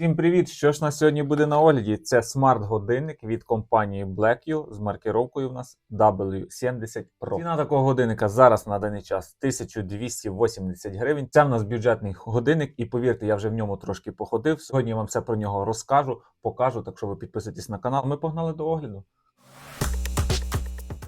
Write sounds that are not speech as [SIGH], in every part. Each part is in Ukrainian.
Всім привіт! Що ж на сьогодні буде на огляді? Це смарт-годинник від компанії BlackU з маркировкою в нас W70 Pro. Ціна такого годинника зараз на даний час 1280 гривень. Це в нас бюджетний годинник, і повірте, я вже в ньому трошки походив. Сьогодні я вам все про нього розкажу, покажу. Так що ви підписуйтесь на канал. Ми погнали до огляду.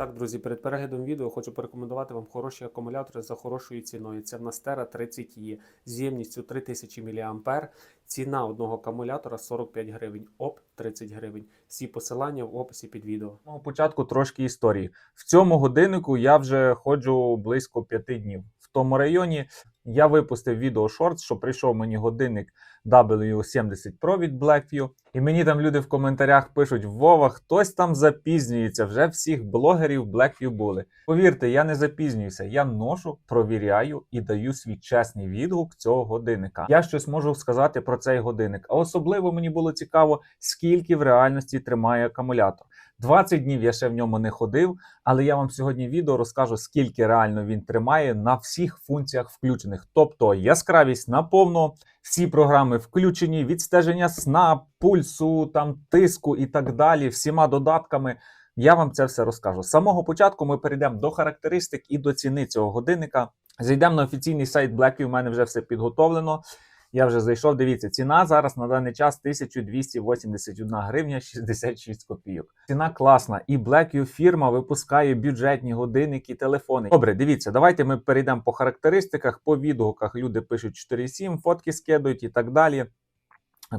Так, друзі, перед переглядом відео хочу порекомендувати вам хороші акумулятори за хорошою ціною. Це в нас Terra 30E з ємністю 3000 мА. Ціна одного акумулятора 45 гривень, ОП 30 гривень. Всі посилання в описі під відео. Ну, початку трошки історії. В цьому годиннику я вже ходжу близько п'яти днів. В тому районі я випустив відео шорт, що прийшов мені годинник W70 Pro від Blackview. І мені там люди в коментарях пишуть: Вова, хтось там запізнюється. Вже всіх блогерів Blackview були. Повірте, я не запізнююся. Я ношу, провіряю і даю свій чесний відгук цього годинника. Я щось можу сказати про цей годинник. А особливо мені було цікаво, скільки в реальності тримає акумулятор. 20 днів я ще в ньому не ходив, але я вам сьогодні відео розкажу, скільки реально він тримає на всіх функціях включених. Тобто яскравість наповно, всі програми включені, відстеження сна, пульсу, там тиску і так далі, всіма додатками. Я вам це все розкажу. З самого початку ми перейдемо до характеристик і до ціни цього годинника. Зайдемо на офіційний сайт Blackview, у мене вже все підготовлено. Я вже зайшов. Дивіться, ціна зараз на даний час 1281 гривня 66 копійок. Ціна класна. І Blackview фірма випускає бюджетні годинники, телефони. Добре, дивіться, давайте ми перейдемо по характеристиках, по відгуках. Люди пишуть 4,7, фотки скидують і так далі.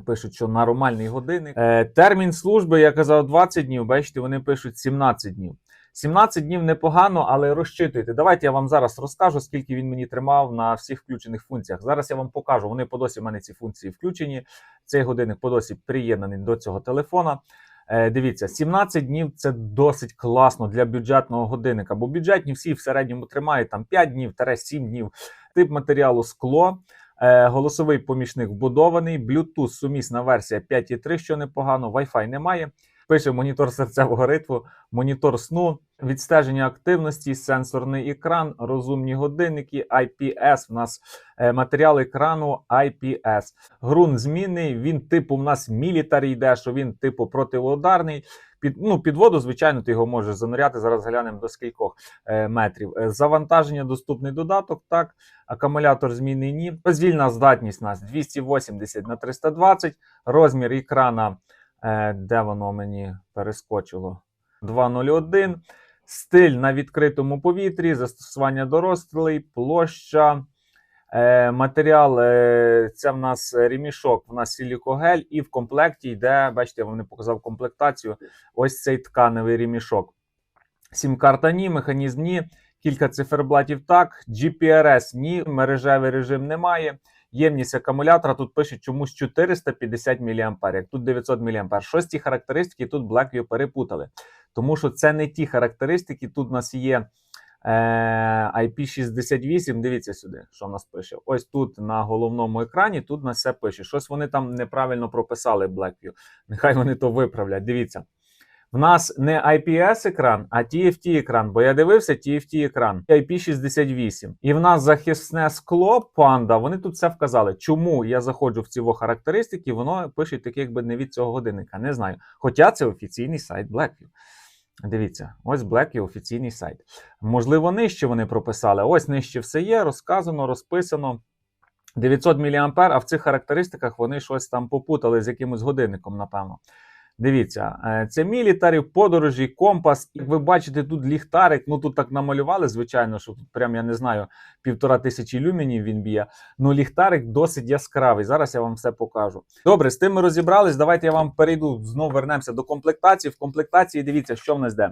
Пишуть, що нормальний годинник. Е, термін служби, я казав, 20 днів. Бачите, вони пишуть 17 днів. 17 днів непогано, але розчитуйте. Давайте я вам зараз розкажу, скільки він мені тримав на всіх включених функціях. Зараз я вам покажу. Вони по досі в мене ці функції включені. Цей годинник по досі приєднаний до цього телефона. Е, дивіться, 17 днів це досить класно для бюджетного годинника, бо бюджетні всі в середньому тримають там 5 днів, 7 днів. Тип матеріалу скло. Е, голосовий помічник вбудований, Bluetooth сумісна версія 5.3, що непогано, Wi-Fi немає. Пише монітор серцевого ритму, монітор сну, відстеження активності, сенсорний екран, розумні годинники, IPS. В нас е, матеріал екрану IPS. Грунт змінний. Він типу в нас мілітарі йде, що він типу протиударний. Під ну, під воду, звичайно, ти його можеш зануряти. Зараз глянемо до скількох е, метрів. Е, завантаження, доступний додаток. Так, акумулятор змінний ні. Роздільна здатність у нас 280 на 320, розмір екрана. Е, де воно мені перескочило? 201. Стиль на відкритому повітрі, застосування до розстрілей, площа. Е, матеріал е, це в нас ремішок, в нас силікогель, і в комплекті йде, бачите, я вам не показав комплектацію. Ось цей тканевий ремішок. Сім-карта ні, механізм ні, кілька циферблатів так, GPRS ні, мережевий режим немає. Ємність акумулятора тут пише чомусь 450 мА, як тут 900 мА. Щось ці характеристики тут Blackview перепутали. Тому що це не ті характеристики. Тут у нас є е, IP68. Дивіться сюди, що в нас пише. Ось тут на головному екрані, тут на все пише. Щось вони там неправильно прописали Blackview. Нехай вони то виправлять. Дивіться. В нас не IPS-екран, а TFT-екран, бо я дивився TFT-екран IP68. І в нас захисне скло панда. Вони тут все вказали. Чому я заходжу в ці характеристики, воно пише таке, якби не від цього годинника. Не знаю. Хоча це офіційний сайт Blackview. Дивіться, ось Blackview офіційний сайт. Можливо, нижче вони прописали. Ось нижче все є, розказано, розписано. 900 мА, а в цих характеристиках вони щось там попутали з якимось годинником, напевно. Дивіться, е, це мілітарі, подорожі, компас. Як ви бачите, тут ліхтарик. Ну тут так намалювали, звичайно, що тут прям я не знаю, півтора тисячі люмінів він б'є. Ну ліхтарик досить яскравий. Зараз я вам все покажу. Добре, з тим ми розібрались. Давайте я вам перейду. Знову вернемося до комплектації. В комплектації дивіться, що в нас де.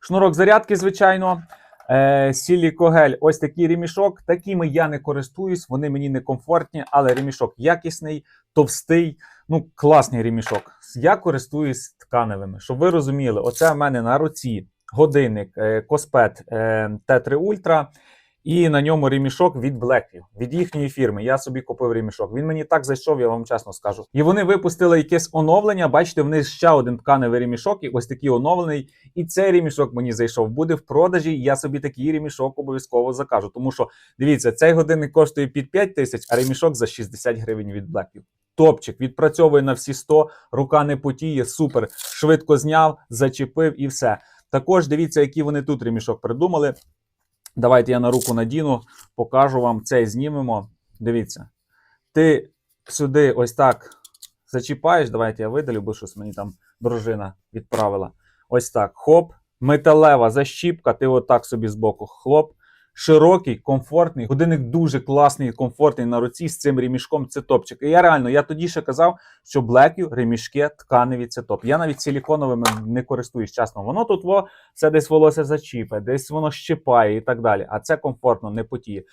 Шнурок зарядки, звичайно. Е, Сілікогель, ось такий ремішок. Такими я не користуюсь, вони мені не комфортні, але ремішок якісний, товстий, ну класний ремішок. Я користуюсь тканевими. Щоб ви розуміли, оце в мене на руці годинник Коспет е, T3 Ultra. І на ньому ремішок від Blackview, від їхньої фірми. Я собі купив ремішок. Він мені так зайшов, я вам чесно скажу. І вони випустили якесь оновлення. Бачите, в них ще один тканевий ремішок, і ось такий оновлений. І цей ремішок мені зайшов. Буде в продажі. Я собі такий ремішок обов'язково закажу. Тому що дивіться, цей годинник коштує під 5 тисяч, а ремішок за 60 гривень від Blackview. Топчик. Відпрацьовує на всі 100, рука не потіє, супер. Швидко зняв, зачепив і все. Також дивіться, які вони тут ремішок придумали. Давайте я на руку надіну, покажу вам цей знімемо. Дивіться. Ти сюди ось так зачіпаєш. Давайте я видалю, бо щось мені там дружина відправила. Ось так. Хоп, металева защіпка, ти отак собі збоку хлоп. Широкий, комфортний. Годинник дуже класний, комфортний на руці з цим ремішком. Це топчик. І я реально, я тоді ще казав, що Blackview, ремішки, тканеві це топ. Я навіть силіконовими не користуюсь чесно. Воно тут во, це десь волосся зачіпає, десь воно щипає і так далі. А це комфортно, не потіє.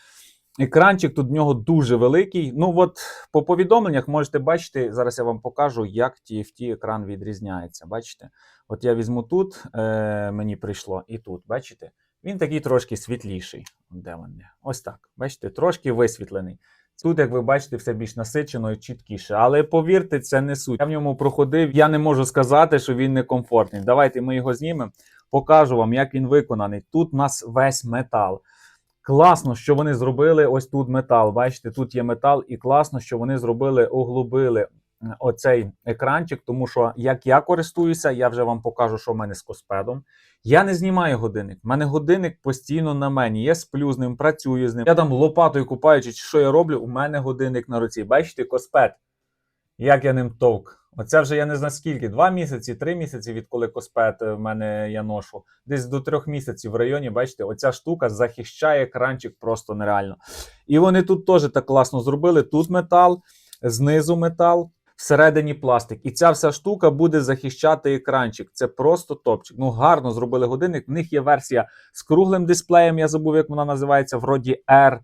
Екранчик тут в нього дуже великий. Ну от по повідомленнях можете бачити, зараз я вам покажу, як TFT екран відрізняється. Бачите? От я візьму тут, е, мені прийшло, і тут, бачите? Він такий трошки світліший. Де він? Ось так. Бачите, трошки висвітлений. Тут, як ви бачите, все більш насичено і чіткіше. Але повірте, це не суть. Я в ньому проходив. Я не можу сказати, що він не комфортний. Давайте ми його знімемо, покажу вам, як він виконаний. Тут у нас весь метал. Класно, що вони зробили ось тут метал. Бачите, тут є метал, і класно, що вони зробили, оглубили оцей екранчик, тому що як я користуюся, я вже вам покажу, що в мене з коспедом. Я не знімаю годинник. У мене годинник постійно на мені. Я сплю з ним, працюю з ним. Я там лопатою купаючи, що я роблю, у мене годинник на руці. Бачите, коспед. Як я ним товк. Оце вже я не знаю скільки, два місяці, три місяці, відколи коспет е, в мене я ношу. Десь до трьох місяців в районі, бачите, оця штука захищає екранчик просто нереально. І вони тут теж так класно зробили. Тут метал, знизу метал, всередині пластик. І ця вся штука буде захищати екранчик. Це просто топчик. Ну, гарно зробили годинник. В них є версія з круглим дисплеєм, я забув, як вона називається, вроді R.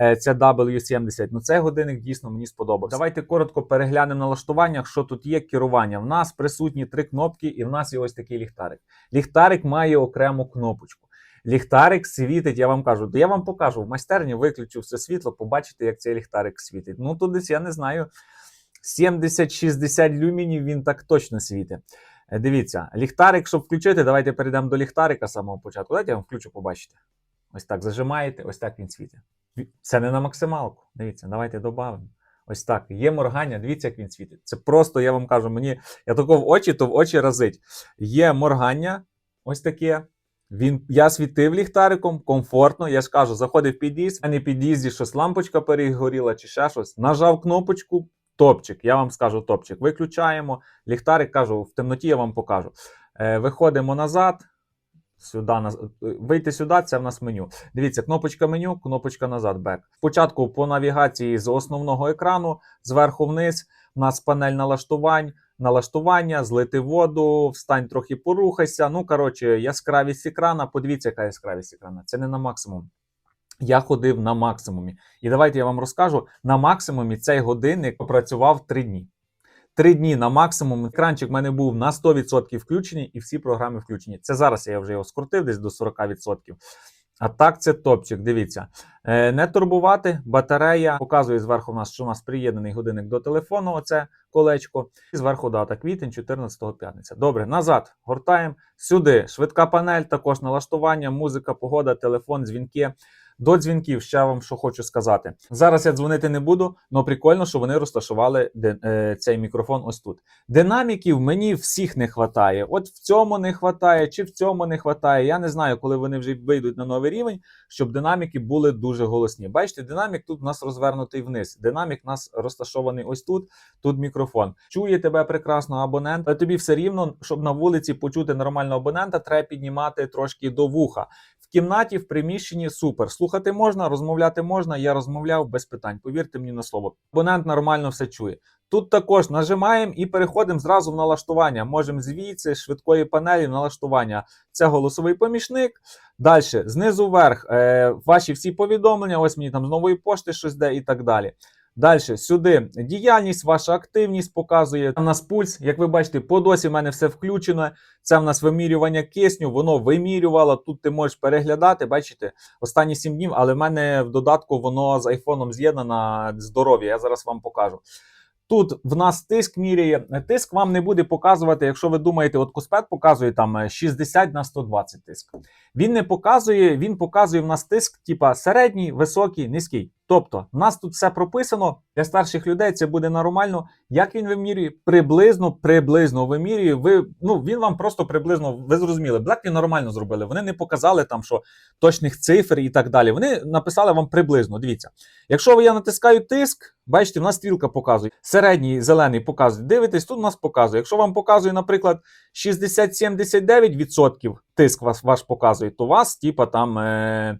Е, Це W70. Ну, цей годинник дійсно мені сподобався. Давайте коротко переглянемо на налаштуваннях, що тут є керування. В нас присутні три кнопки, і в нас є ось такий ліхтарик. Ліхтарик має окрему кнопочку. Ліхтарик світить, я вам кажу, я вам покажу в майстерні, виключу все світло, побачите, як цей ліхтарик світить. Ну, тут десь я не знаю. 70-60 люмінів він так точно світить. Е, Дивіться, ліхтарик, щоб включити, давайте перейдемо до ліхтарика з самого початку. Давайте я вам включу, побачите. Ось так зажимаєте, ось так він світить. Це не на максималку. Дивіться, давайте додамо. Ось так. Є моргання, дивіться, як він світить. Це просто, я вам кажу, мені я тако в очі, то в очі разить. Є моргання, ось таке. Він, я світив ліхтариком, комфортно. Я ж кажу, заходив в під'їзд, а не під'їзді щось лампочка перегоріла чи ще щось. Нажав кнопочку, топчик. Я вам скажу топчик. Виключаємо. Ліхтарик кажу, в темноті я вам покажу. Е, виходимо назад. Сюди, вийти сюди, це в нас меню. Дивіться, кнопочка меню, кнопочка назад, бек. Спочатку по навігації з основного екрану, зверху вниз, у нас панель налаштувань, налаштування, злити воду, встань трохи порухайся. Ну, коротше, яскравість екрана. Подивіться, яка яскравість екрана. Це не на максимум. Я ходив на максимумі. І давайте я вам розкажу: на максимумі цей годинник попрацював 3 дні. Три дні на максимум. Екранчик в мене був на 100% включений, і всі програми включені. Це зараз я вже його скрутив десь до 40%. А так, це топчик. Дивіться. Е, не турбувати, батарея. Показує зверху у нас, що у нас приєднаний годинник до телефону. Оце колечко. І зверху дата квітень, 14 п'ятниця. Добре, назад гортаємо. Сюди швидка панель, також налаштування, музика, погода, телефон, дзвінки. До дзвінків ще вам що хочу сказати. Зараз я дзвонити не буду, але прикольно, що вони розташували е, цей мікрофон ось тут. Динаміків мені всіх не вистачає. От в цьому не вистачає, чи в цьому не вистачає. Я не знаю, коли вони вже вийдуть на новий рівень, щоб динаміки були дуже голосні. Бачите, динамік тут у нас розвернутий вниз. Динамік у нас розташований ось тут. Тут мікрофон. Чує тебе прекрасно абонент, але тобі все рівно, щоб на вулиці почути нормального абонента, треба піднімати трошки до вуха. Кімнаті, в приміщенні супер. Слухати можна, розмовляти можна. Я розмовляв без питань. Повірте мені на слово. Абонент нормально все чує. Тут також нажимаємо і переходимо зразу в налаштування. Можемо звідси швидкої панелі налаштування. Це голосовий помічник. Далі, знизу вверх, е, ваші всі повідомлення. Ось мені там з нової пошти щось де і так далі. Далі сюди діяльність, ваша активність показує. У нас пульс. Як ви бачите, по досі в мене все включено. Це в нас вимірювання кисню, воно вимірювало. Тут ти можеш переглядати, бачите, останні 7 днів, але в мене в додатку воно з айфоном з'єднано здоров'я. Я зараз вам покажу. Тут в нас тиск міряє. Тиск вам не буде показувати, якщо ви думаєте, от Коспет показує там е, 60 на 120 тиск. Він не показує, він показує в нас тиск, типа середній, високий, низький. Тобто, в нас тут все прописано для старших людей. Це буде нормально. Як він вимірює? Приблизно, приблизно вимірює. Ви ну він вам просто приблизно ви зрозуміли. Блеклі нормально зробили. Вони не показали там, що точних цифр і так далі. Вони написали вам приблизно. Дивіться, якщо я натискаю тиск, бачите, в нас стрілка показує. Середній зелений показує. Дивитесь, тут у нас показує. Якщо вам показує, наприклад, 60-79% тиск вас ваш показує, то вас, типа там. Е,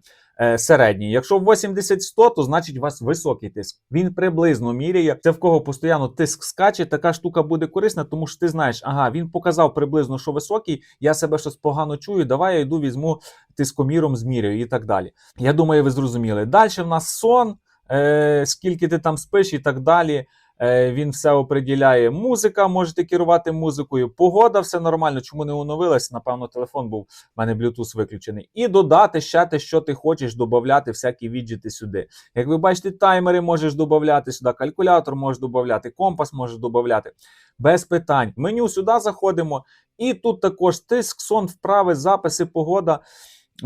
середній. Якщо 80-100, то значить у вас високий тиск. Він приблизно міряє. Це в кого постійно тиск скаче, така штука буде корисна, тому що ти знаєш, ага, він показав приблизно, що високий, я себе щось погано чую, давай я йду візьму тискоміром, зміряю і так далі. Я думаю, ви зрозуміли. Далі в нас сон, е, скільки ти там спиш і так далі. Е, Він все оприділяє. Музика, можете керувати музикою. Погода, все нормально. Чому не оновилась? Напевно, телефон був у мене Bluetooth виключений. І додати ще те, що ти хочеш, додати всякі віджити сюди. Як ви бачите, таймери можеш додати сюди, калькулятор можеш додати, компас можеш додати. Без питань. Меню сюди заходимо. І тут також тиск, сон, вправи, записи, погода.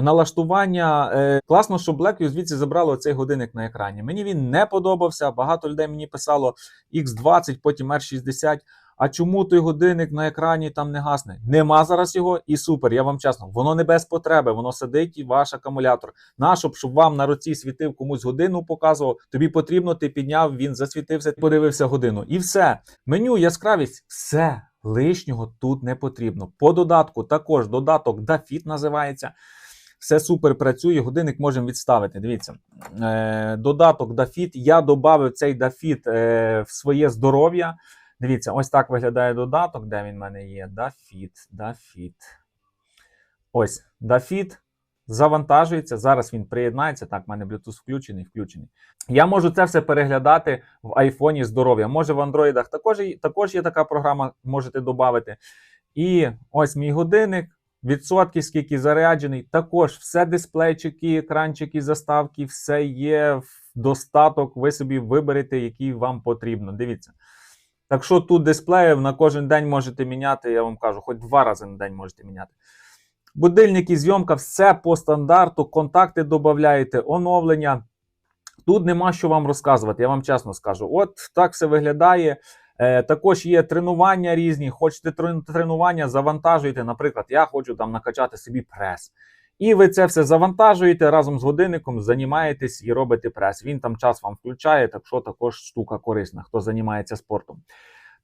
Налаштування е, класно, що Blackview звідси забрало цей годинник на екрані. Мені він не подобався. Багато людей мені писало X20, потім R60. А чому той годинник на екрані там не гасне? Нема зараз його і супер. Я вам чесно, воно не без потреби, воно сидить і ваш акумулятор. Нащо, б, щоб вам на руці світив комусь годину, показував. Тобі потрібно, ти підняв, він засвітився, подивився годину. І все. Меню, яскравість, все лишнього тут не потрібно. По додатку також додаток DaFit називається. Все супер працює, годинник можемо відставити. Дивіться, е, додаток DaFit. Я додав цей DaFit е, в своє здоров'я. Дивіться, ось так виглядає додаток, де він в мене є. DaFit, DaFit. Ось, DaFit завантажується. Зараз він приєднається. Так, в мене Bluetooth включений, включений. Я можу це все переглядати в айфоні здоров'я. Може в андроїдах також, також є така програма, можете додати. І ось мій годинник. Відсотки, скільки заряджений, також все дисплейчики, екранчики, заставки, все є в достаток. Ви собі виберете, який вам потрібно. Дивіться. Так що тут дисплеїв на кожен день можете міняти, я вам кажу, хоч два рази на день можете міняти. Будильники, зйомка, все по стандарту, контакти додаєте, оновлення. Тут нема що вам розказувати, я вам чесно скажу. От так все виглядає. Е, також є тренування різні. Хочете тренування, завантажуєте. Наприклад, я хочу там накачати собі прес. І ви це все завантажуєте разом з годинником, займаєтесь і робите прес. Він там час вам включає, так що також штука корисна, хто займається спортом.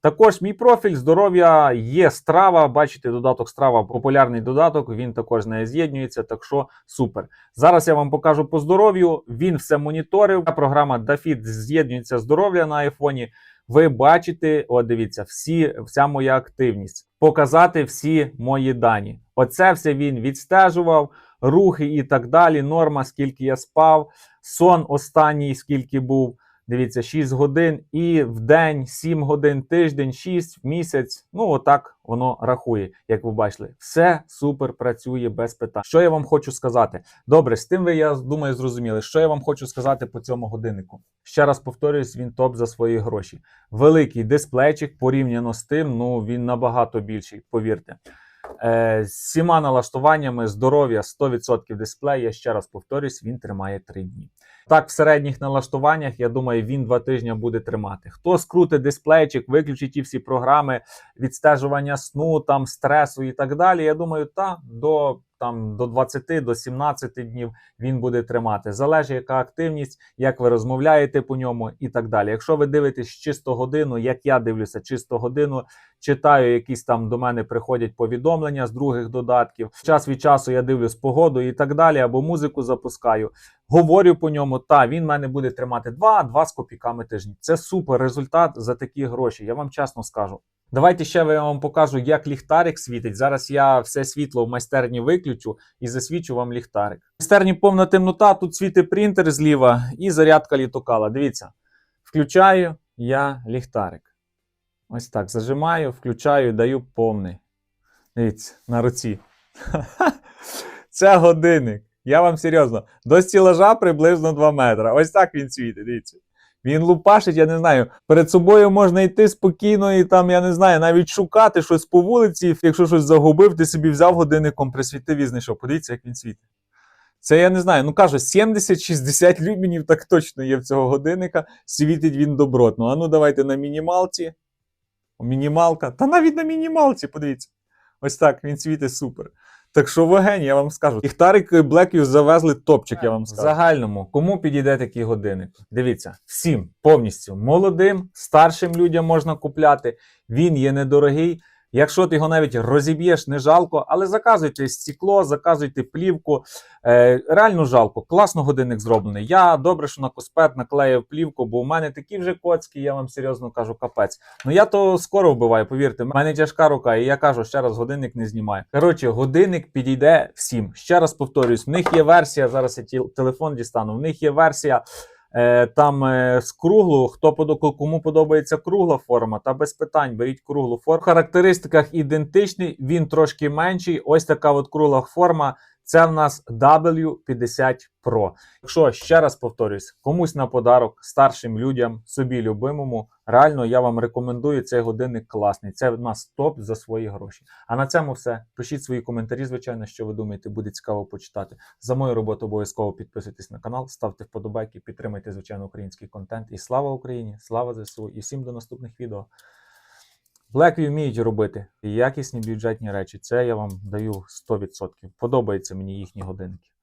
Також мій профіль здоров'я є страва. Бачите, додаток страва популярний додаток. Він також з нею з'єднується. Так що супер. Зараз я вам покажу по здоров'ю. Він все моніторив. Програма DaFit з'єднується здоров'я на айфоні. Ви бачите, о, дивіться, всі, вся моя активність, показати всі мої дані. Оце все він відстежував, рухи і так далі. Норма, скільки я спав, сон останній, скільки був. Дивіться, 6 годин і в день 7 годин, тиждень, 6, в місяць. Ну, отак воно рахує, як ви бачили. Все супер працює без питань. Що я вам хочу сказати? Добре, з тим ви, я думаю, зрозуміли. Що я вам хочу сказати по цьому годиннику? Ще раз повторюсь, він топ за свої гроші. Великий дисплейчик порівняно з тим, ну він набагато більший, повірте. Е, з всіма налаштуваннями здоров'я 100% дисплей. Я ще раз повторюсь, він тримає 3 дні. Так, в середніх налаштуваннях, я думаю, він два тижні буде тримати. Хто скрутить дисплейчик, виключить ті всі програми відстежування сну, там стресу і так далі. Я думаю, та до там до 20 до 17 днів він буде тримати. Залежить, яка активність, як ви розмовляєте по ньому і так далі. Якщо ви дивитесь чисто годину, як я дивлюся, чисто годину, читаю, якісь там до мене приходять повідомлення з других додатків. Час від часу я дивлюсь погоду і так далі, або музику запускаю. Говорю по ньому, та він мене буде тримати 2-2 з копійками тижні. Це супер результат за такі гроші. Я вам чесно скажу. Давайте ще я вам покажу, як ліхтарик світить. Зараз я все світло в майстерні виключу і засвічу вам ліхтарик. В майстерні повна темнота, тут світить принтер зліва і зарядка літокала. Дивіться, включаю я ліхтарик. Ось так. Зажимаю, включаю, даю повний. Дивіться, на руці. [LAUGHS] Це годинник. Я вам серйозно. До стілажа приблизно 2 метри. Ось так він світить. Дивіться. Він лупашить, я не знаю. Перед собою можна йти спокійно і там, я не знаю, навіть шукати щось по вулиці. Якщо щось загубив, ти собі взяв годинником, присвітив і знайшов. Подивіться, як він світить. Це я не знаю. Ну кажу, 70-60 люмінів так точно є в цього годинника. Світить він добротно. А ну давайте на мінімалці. Мінімалка. Та навіть на мінімалці, подивіться. Ось так, він світить супер. Так що вогень, я вам скажу. Ліхтарик Blackview завезли топчик, я вам скажу. В загальному, кому підійде такий годинник? Дивіться, всім повністю молодим, старшим людям можна купляти. Він є недорогий. Якщо ти його навіть розіб'єш, не жалко, але заказуйте стекло, заказуйте плівку. Е, реально жалко. Класно годинник зроблений. Я добре, що на коспет наклеїв плівку, бо у мене такі вже коцькі, я вам серйозно кажу, капець. Ну я то скоро вбиваю, повірте. У мене тяжка рука, і я кажу, ще раз годинник не знімаю. Коротше, годинник підійде всім. Ще раз повторюсь, в них є версія. Зараз я телефон дістану. В них є версія. Е, там е, з круглу, хто кому подобається кругла форма, та без питань беріть круглу форму. В характеристиках ідентичний, він трошки менший. Ось така от кругла форма. Це в нас W50 Pro. Якщо ще раз повторюсь, комусь на подарок, старшим людям, собі любимому, реально я вам рекомендую цей годинник класний. Це в нас топ за свої гроші. А на цьому все. Пишіть свої коментарі, звичайно, що ви думаєте, буде цікаво почитати. За мою роботу обов'язково підписуйтесь на канал, ставте вподобайки, підтримайте, звичайно, український контент. І слава Україні! Слава ЗСУ! І всім до наступних відео. Blackview вміють робити якісні бюджетні речі. Це я вам даю 100%. Подобаються мені їхні годинники.